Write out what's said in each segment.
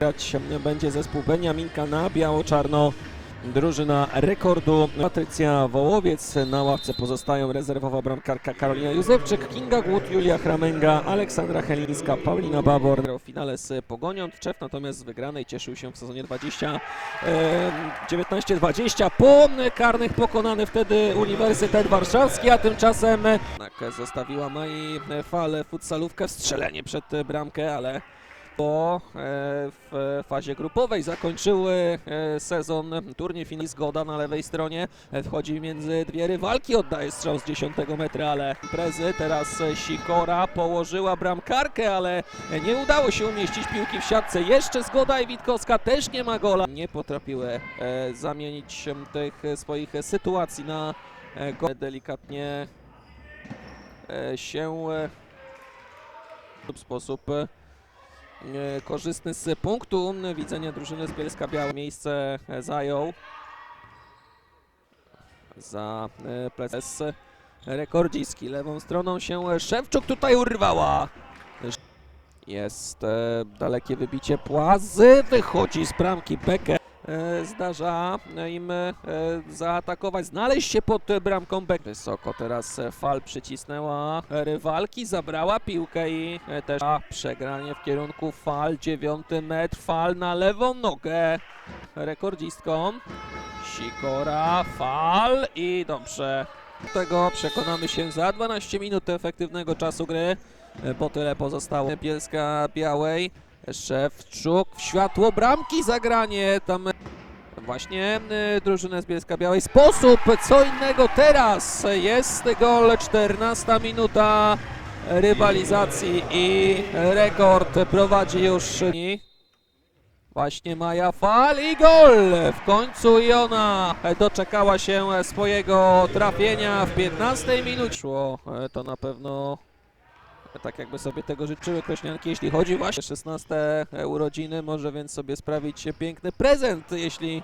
Grać będzie zespół Beniaminka na biało-czarno. Drużyna rekordu Patrycja Wołowiec. Na ławce pozostają rezerwowa bramkarka Karolina Józefczyk, Kinga Głód, Julia Chramenga, Aleksandra Helińska, Paulina Babor. W finale z Pogonią Tczew natomiast z wygranej cieszył się w sezonie 20 e, 19-20. Po karnych pokonany wtedy Uniwersytet Warszawski, a tymczasem zostawiła Mai falę futsalówkę, strzelenie przed bramkę, ale po e, w fazie grupowej. Zakończyły e, sezon turniej finalny zgoda na lewej stronie. E, wchodzi między dwie rywalki. Oddaje strzał z 10 metra ale imprezy teraz Sikora położyła bramkarkę ale nie udało się umieścić piłki w siatce. Jeszcze zgoda i Witkowska też nie ma gola. Nie potrafiły zamienić tych swoich sytuacji na gol delikatnie się w sposób korzystny z punktu widzenia drużyny z Bielska Białe miejsce e, zajął za e, pleces rekordziski. Lewą stroną się e, Szewczuk tutaj urwała. Jest e, dalekie wybicie Płazy, wychodzi z bramki Bekę. E, zdarza im e, zaatakować, znaleźć się pod bramką Beck. Wysoko teraz e, Fal przycisnęła rywalki, zabrała piłkę i też a, przegranie w kierunku Fal, dziewiąty metr, Fal na lewą nogę rekordzistką. Sikora, Fal i dobrze. Tego przekonamy się za 12 minut efektywnego czasu gry. Po tyle pozostało Bielska Białej. Szewczuk w światło bramki zagranie tam właśnie y, drużynę z Bielska Białej. Sposób co innego teraz jest gol 14 minuta rywalizacji i rekord prowadzi już Właśnie Maja Fal i gol! W końcu i ona doczekała się swojego trafienia w 15 minucie. Szło e, to na pewno tak jakby sobie tego życzyły Krośnianki, jeśli chodzi właśnie o 16 urodziny, może więc sobie sprawić piękny prezent, jeśli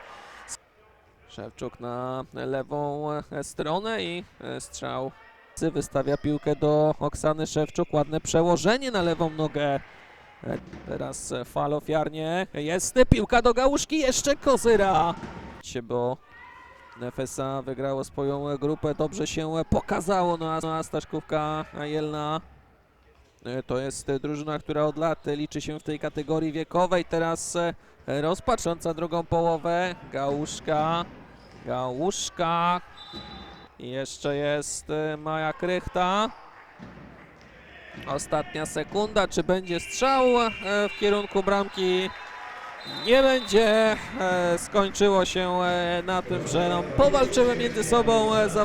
Szewczuk na lewą stronę i strzał wystawia piłkę do Oksany Szewczuk, ładne przełożenie na lewą nogę. Teraz fal ofiarnie, jest piłka do Gałuszki, jeszcze Kozyra, bo Nefesa wygrało swoją grupę, dobrze się pokazało, no a Staszkówka Jelna To jest e, drużyna, która od lat e, liczy się w tej kategorii wiekowej. Teraz e, rozpatrząca drugą połowę. Gałuszka. Gałuszka. I jeszcze jest e, Maja Krychta. Ostatnia sekunda. Czy będzie strzał e, w kierunku bramki? Nie będzie. E, Skończyło się e, na tym, że no, powalczyły między sobą e, za